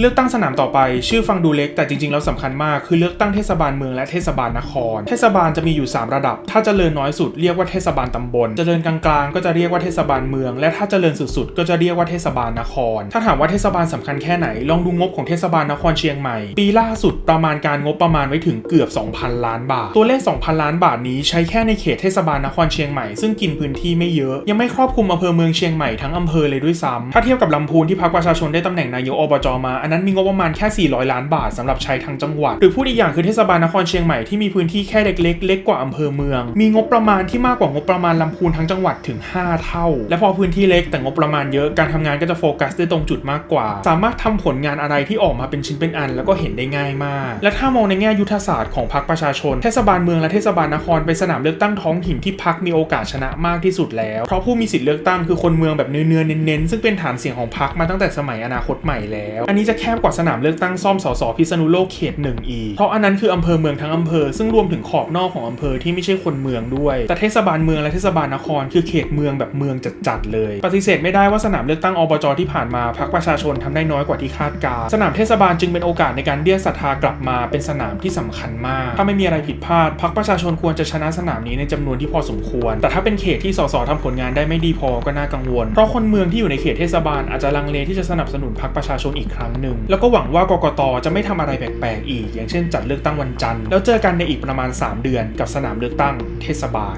เลือกตั้งสนามต่อไป ชื่อฟังดูเล็กแต่จริงๆแล้วสำคัญมากคือเลือกตั้งเทศบาลเมืองและเทศบาลนคร เทศบาลจะมีอยู่ 3 ระดับ ถ้าจเจริญน้อยสุดเรียกว่าเทศบาลตำบลเจริญกลางๆ ก็จะเรียกว่าเทศบาลเมือง และถ้าจเจริญสุดๆ ก็จะเรียกว่าเทศบาลนคร ถ้าถามว่าเทศบาลสำคัญแค่ไหน ลองดูงบของเทศบาลนครเชียงใหม่ ปีล่าสุดประมาณการงบประมาณไว้ถึงเกือบ 2,000 ล้านบาท ตัวเลข 2,000 ล้านบาทนี้ใช้แค่ในเขตเทศบาลนครเชียงใหม่ซึ่งกินพื้นที่ไม่เยอะ ยังไม่ครอบคลุมอำเภอเมืองเชียงใหม่ทั้งอำเภอเลยด้วยซ้ำถ้าเทียบกับลำพูนที่พรรคประชาชนได้ตำแหน่งนายกอบจมาอันนั้นมีงบประมาณแค่ 400 ล้านบาทสำหรับใช้ทั้งจังหวัด หรือพูดอีกอย่างคือเทศบาลนครเชียงใหม่ที่มีพื้นที่แค่เล็กๆเล็กกว่าอำเภอเมือง มีงบประมาณที่มากกว่างบประมาณลำพูนทั้งจังหวัดถึง 5 เท่า และพอพื้นที่เล็กแต่งบประมาณเยอะการทำงานก็จะโฟกัสได้ตรงจุดมากกว่า สามารถทำผลงานอะไรที่ออกมาเป็นชิ้นเป็นอัน แล้วก็เห็นได้ง่ายมาก และถ้ามองในแง่ยุทธศาสตร์ของพรรคประชาชนเทศบาลเมืองและเทศบาลนครเป็นสนามเลือกตั้งท้องถิ่นที่พรรคมีโอกาสชนะมากที่สุดแล้ว เพราะผู้มีสิทธิ์เลือกตั้งคือคนเมืองแบบเนื้อเน้นๆซึ่งเป็นฐานเสียงของพรรคมาตั้งแต่สมัยอนาคตใหม่แล้ว อันนี้จะแคบกว่าสนามเลือกตั้งซ่อมสสพิษณุโลกเขตหนึ่งอีก เพราะอันนั้นคืออำเภอเมืองทั้งอำเภอ ซึ่งรวมถึงขอบนอกของอำเภอที่ไม่ใช่คนเมืองด้วย แต่เทศบาลเมืองและเทศบาลนครคือเขตเมืองแบบเมืองจัดๆเลย ปฏิเสธไม่ได้ว่าสนามเลือกตั้งอบจที่ผ่านมาพรรคประชาชนทำได้น้อยกว่าที่คาดการณ์สนามเทศบาลจึงเป็นโอกาสในการเรียกศรัทธากลับมาเป็นสนามที่สำคัญมาก ถ้าไม่มีอะไรผิดพลาดพรรคประชาชนควรจะชนะสนามนี้ในจำนวนที่พอสมควร แต่ถ้าเป็นเขตที่สสทำผลงานได้ไม่ดีพอก็น่ากังวล เพราะคนเมืองที่อยู่ในเขตเทศบาลอาจจะลังเลที่จะสนับสนุนพรรคประชาชนอีกครั้งหนึ่งแล้วก็หวังว่ากกตจะไม่ทำอะไรแปลกๆอีก อย่างเช่นจัดเลือกตั้งวันจันทร์แล้วเจอกันในอีกประมาณ 3 เดือนกับสนามเลือกตั้งเทศบาล